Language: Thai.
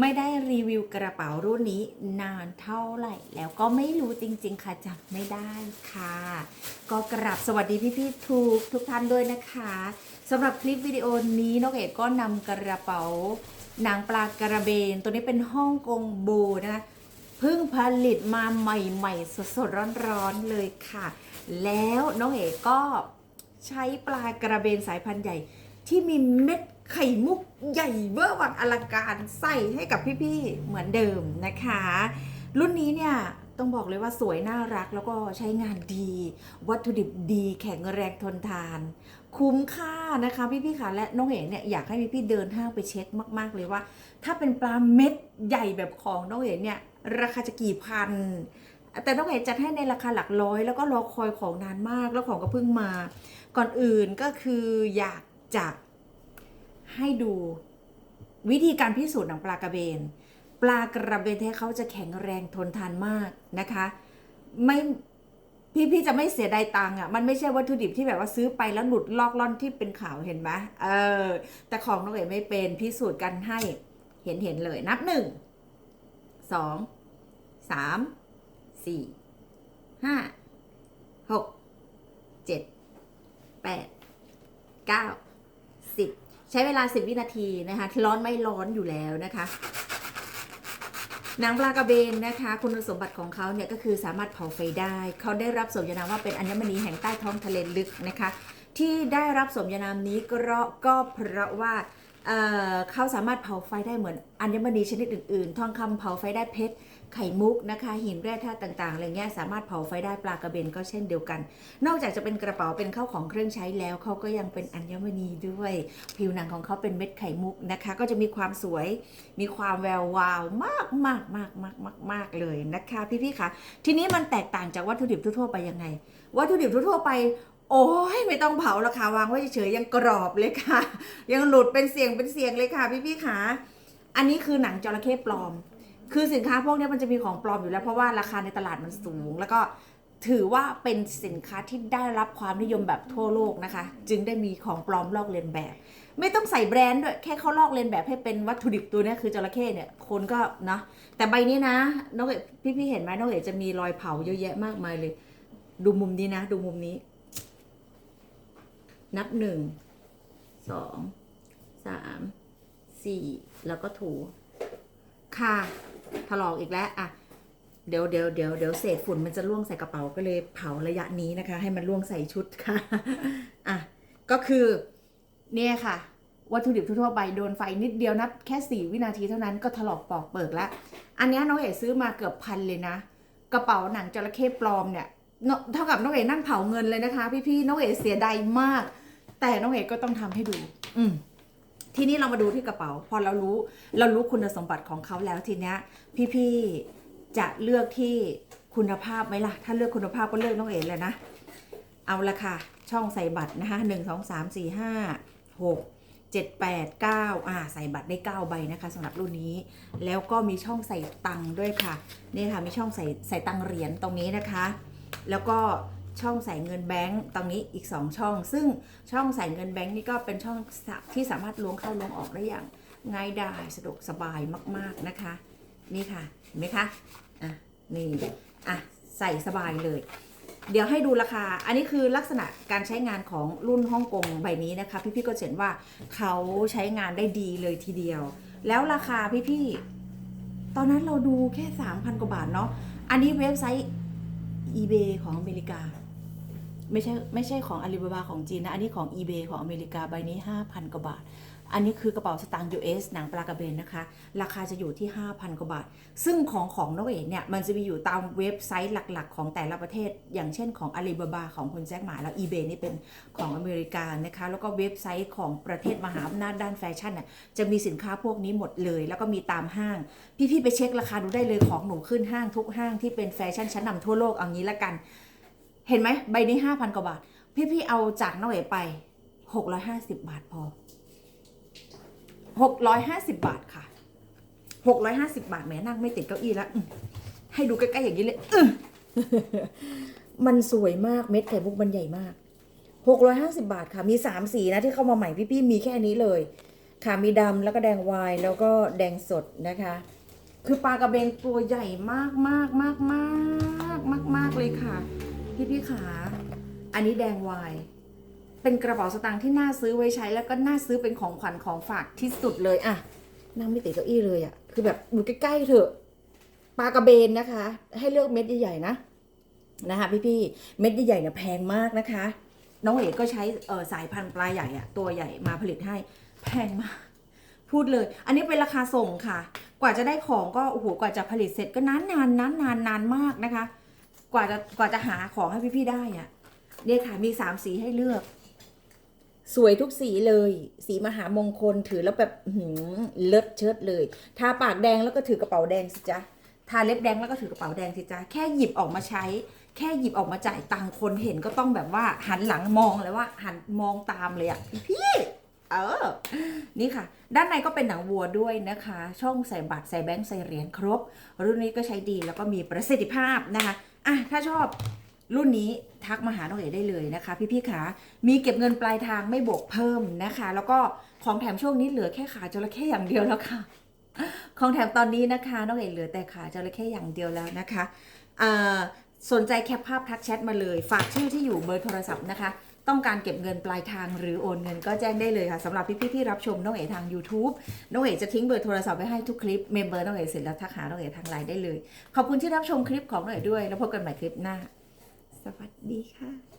ไม่ได้รีวิวกระเป๋ารุ่นนี้นานเท่าไหร่ แล้วก็ไม่รู้จริง ๆ ค่ะจำไม่ได้ค่ะ ก็กราบสวัสดีพี่ๆทุกทุกท่านด้วยนะคะสำหรับคลิปวิดีโอนี้นกเอกก็นำกระเป๋าหนังปลากระเบน ตัวนี้เป็นฮ่องกงโบนะคะเพิ่งผลิตมาใหม่ๆ สดๆ ร้อนๆเลยค่ะ แล้วน้องเอกก็ใช้ปลากระเบนสายพันธุ์ใหญ่ที่มีเม็ดไข่มุกใหญ่เวอร์วังอลังการใส่ให้กับพี่ๆเหมือนเดิมนะคะ รุ่นนี้เนี่ยต้องบอกเลยว่าสวยน่ารักแล้วก็ใช้งานดี วัตถุดิบดีแข็งแรงทนทาน คุ้มค่านะคะพี่ๆค่ะและน้องเอ๋เนี่ยอยากให้พี่ๆเดินห้างไปเช็คมาก ๆ เลยว่า ถ้าเป็นปลาเม็ดใหญ่แบบของน้องเอ๋เนี่ยราคาจะกี่พัน แต่น้องเอ๋จัดให้ในราคาหลักร้อย แล้วก็รอคอยของนานมากแล้วของก็เพิ่งมา ก่อนอื่นก็คืออยากจะ ให้ดูวิธีการพิสูจน์หนังปลากระเบน ปลากระเบนแท้เขาจะแข็งแรงทนทานมากนะคะ ไม่พี่พี่จะไม่เสียดายตังค์อะ มันไม่ใช่วัตถุดิบที่แบบว่าซื้อไปแล้วหลุดลอกล่อนที่เป็นข่าวเห็นไหมเออ แต่ของน้องเอ๋ไม่เป็นพิสูจน์กันให้เห็นเห็นเลยนับหนึ่งสองสามสี่ห้าหกเจ็ดแปดเก้าสิบ ใช้เวลา 10 วินาทีนะคะร้อนไม่ร้อนอยู่แล้วนะคะหนังปลากระเบนนะคะ คุณสมบัติของเขาเนี่ยก็คือสามารถเผาไฟได้ เขาได้รับสมญานามว่าเป็นอัญมณีแห่งใต้ท้องทะเลลึกนะคะ ที่ได้รับสมญานามนี้ก็เพราะก็เพราะว่าเเขาสามารถเผาไฟได้เหมือนอัญมณีชนิดอื่น ๆ ทองคำเผาไฟได้เพชร ไข่มุกนะคะหินแร่ธาตุต่างๆอะไรเงี้ยสามารถเผาไฟได้ปลากระเบนก็เช่นเดียวกัน นอกจากจะเป็นกระเป๋าเป็นข้าวของเครื่องใช้แล้วเขาก็ยังเป็นอัญมณีด้วย ผิวหนังของเขาเป็นเม็ดไข่มุกนะคะ ก็จะมีความสวยมีความแวววาวมากมากมากมากมากมากเลยนะคะ พี่ๆคะทีนี้มันแตกต่างจากวัตถุดิบทั่วๆไปยังไง วัตถุดิบทั่วๆไปโอ้ยไม่ต้องเผาราคาวางไว้เฉยๆยังกรอบเลยค่ะ ยังหลุดเป็นเสียงเป็นเสียงเลยค่ะพี่ๆค่ะอันนี้คือหนังจระเข้ปลอม คือสินค้าพวกนี้มันจะมีของปลอมอยู่แล้วเพราะว่าราคาในตลาดมันสูง แล้วก็ถือว่าเป็นสินค้าที่ได้รับความนิยมแบบทั่วโลกนะคะ จึงได้มีของปลอมลอกเลียนแบบ ไม่ต้องใส่แบรนด์ด้วยแค่เขาลอกเลียนแบบให้เป็นวัตถุดิบตัวนี้คือจระเข้เนี่ยคนก็เนาะแต่ใบนี้นะน้องเอ๋พี่พี่ๆเห็นไหมน้องเอ๋จะมีรอยเผาเยอะแยะมากมายเลย ดูมุมนี้นะ ดูมุมนี้ นับหนึ่งสองสามสี่แล้วก็ถูค่ะ ถลอกอีกแล้วอะเดี๋ยวเดี๋ยวเดี๋ยวเดี๋ยวเศษฝุ่นมันจะล่วงใส่กระเป๋าก็เลยเผาระยะนี้นะคะ ให้มันล่วงใส่ชุดค่ะอะก็คือเนี่ยค่ะ วัตถุดิบทั่วไปโดนไฟนิดเดียวนับแค่ 4 วินาทีเท่านั้นก็ถลอกปอกเปิกแล้ว อันนี้น้องเอ๋ซื้อมาเกือบพันเลยนะ กระเป๋าหนังจระเข้ปลอมเนี่ยเท่ากับน้องเอ๋นั่งเผาเงินเลยนะคะ พี่ๆน้องเอ๋เสียดายมาก แต่น้องเอ๋ก็ต้องทำให้ดู อืม ทีนี้เรามาดูที่กระเป๋า พอเรารู้เรารู้คุณสมบัติของเขาแล้วทีเนี้ยพี่ๆจะเลือกที่คุณภาพไหมล่ะ ถ้าเลือกคุณภาพก็เลือกน้องเอ๋เลยนะ เอาละค่ะ ช่องใส่บัตรนะคะหนึ่งสองสามสี่ห้าหกเจ็ดแปดเก้าอ่าใส่บัตรได้เก้าใบนะคะสำหรับรุ่นนี้ แล้วก็มีช่องใส่ตังค์ด้วยค่ะ นี่ค่ะมีช่องใส่ใส่ตังค์เหรียญตรงนี้นะคะ แล้วก็ ช่องใส่เงินแบงก์ตรงนี้อีก 2 ช่อง ซึ่งช่องใส่เงินแบงก์นี่ก็เป็นช่องที่สามารถล้วงเข้าล้วงออกได้อย่างง่ายดายสะดวกสบายมากๆนะคะ นี่ค่ะเห็นไหมคะอะนี่อะใส่สบายเลย เดี๋ยวให้ดูราคา อันนี้คือลักษณะการใช้งานของรุ่นฮ่องกงใบนี้นะคะ พี่ๆก็เห็นว่าเขาใช้งานได้ดีเลยทีเดียว แล้วราคาพี่ๆตอนนั้นเราดูแค่ 3,000 กว่าบาทเนาะอันนี้เว็บไซต์ eBay ของอเมริกา ไม่ใช่ไม่ใช่ของอาลีบาบาของจีนนะ อันนี้ของ eBay ของอเมริกาใบนี้ 5,000 กว่าบาท อันนี้คือกระเป๋าสตางค์ US หนังปลากระเบนนะคะ ราคาจะอยู่ที่ 5,000 กว่าบาท ซึ่งของของนกเอกเนี่ย มันจะมีอยู่ตามเว็บไซต์หลักๆ ของแต่ละประเทศ อย่างเช่นของอาลีบาบาของคุณแจ็คหมาแล้ว eBay นี่เป็นของอเมริกานะคะ แล้วก็เว็บไซต์ของประเทศมหาอำนาจด้านแฟชั่นน่ะจะมีสินค้าพวกนี้หมดเลย แล้วก็มีตามห้าง พี่ๆไปเช็คราคาดูได้เลยของหนูขึ้นห้างทุกห้างที่เป็นแฟชั่นชั้นนำทั่วโลกเอางี้ละกัน เห็นไหมใบนี้5,000กว่าบาท พี่ๆเอาจากน้องเอ๋ไป650บบาทพอ650บบาทค่ะ650บาทแหมนั่งไม่ติดเก้าอี้แล้วให้ดูใกล้ๆอย่างนี้เลยอืมันสวยมากเม็ดไข่มุกมันใหญ่มาก650บาทค่ะมี3สีนะที่เข้ามาใหม่พี่ๆมีแค่นี้เลย ค่ะมีดำแล้วก็แดงวายแล้วก็แดงสดนะคะ คือปลากระเบนตัวใหญ่มากมากมากมากมากมากเลยค่ะ พี่พี่ขา อันนี้แดงวาย เป็นกระเป๋าสตางค์ที่น่าซื้อไว้ใช้แล้วก็น่าซื้อเป็นของขวัญของฝากที่สุดเลยอะนั่งไม่ติดเก้าอี้เลยอะคือแบบอยู่ใกล้ๆเถอะปลากระเบนนะคะ ให้เลือกเม็ดใหญ่ๆนะนะคะพี่ๆเม็ดใหญ่ๆเนี่ยแพงมากนะคะ น้องเอกก็ใช้เสายพันธุ์ปลาใหญ่อะตัวใหญ่มาผลิตให้แพงมากพูดเลย อันนี้เป็นราคาส่งค่ะ กว่าจะได้ของก็โอ้โห กว่าจะผลิตเสร็จก็นานนานนานนานนานมากนะคะ กว่าจะกว่าจะหาของให้พี่ๆได้อะเนี่ยค่ะมีสามสีให้เลือก สวยทุกสีเลย สีมหามงคลถือแล้วแบบหือเลิศเชิดเลยทาปากแดงแล้วก็ถือกระเป๋าแดงสิจ๊ะทาเล็บแดงแล้วก็ถือกระเป๋าแดงสิจ๊ะแค่หยิบออกมาใช้ แค่หยิบออกมาจ่ายตังค์คนเห็นก็ต้องแบบว่าหันหลังมองเลยว่าหันมองตามเลยอะพี่ เออ นี่ค่ะ ด้านในก็เป็นหนังวัวด้วยนะคะ ช่องใส่บัตรใส่แบงค์ใส่เหรียญครบ รุ่นนี้ก็ใช้ดีแล้วก็มีประสิทธิภาพนะคะอะถ้าชอบรุ่นนี้ทักมาหาน้องเอ๋ได้เลยนะคะ พี่ๆขามีเก็บเงินปลายทางไม่บวกเพิ่มนะคะ แล้วก็ของแถมช่วงนี้เหลือแค่ขาจระเข้อย่างเดียวแล้วค่ะ ของแถมตอนนี้นะคะน้องเอ๋เหลือแต่ขาจระเข้อย่างเดียวแล้วนะคะอ่าสนใจแคปภาพทักแชทมาเลย ฝากชื่อที่อยู่เบอร์โทรศัพท์นะคะ ต้องการเก็บเงินปลายทางหรือโอนเงินก็แจ้งได้เลยค่ะสำหรับพี่ๆที่รับชมน้องเอ๋ทาง YouTube น้องเอ๋จะทิ้งเบอร์โทรศัพท์ไว้ให้ทุกคลิปเมมเบอร์น้องเอ๋เสร็จแล้วทักหาน้องเอ๋ทางไลน์ได้เลย ขอบคุณที่รับชมคลิปของน้องเอ๋ด้วย แล้วพบกันใหม่คลิปหน้า สวัสดีค่ะ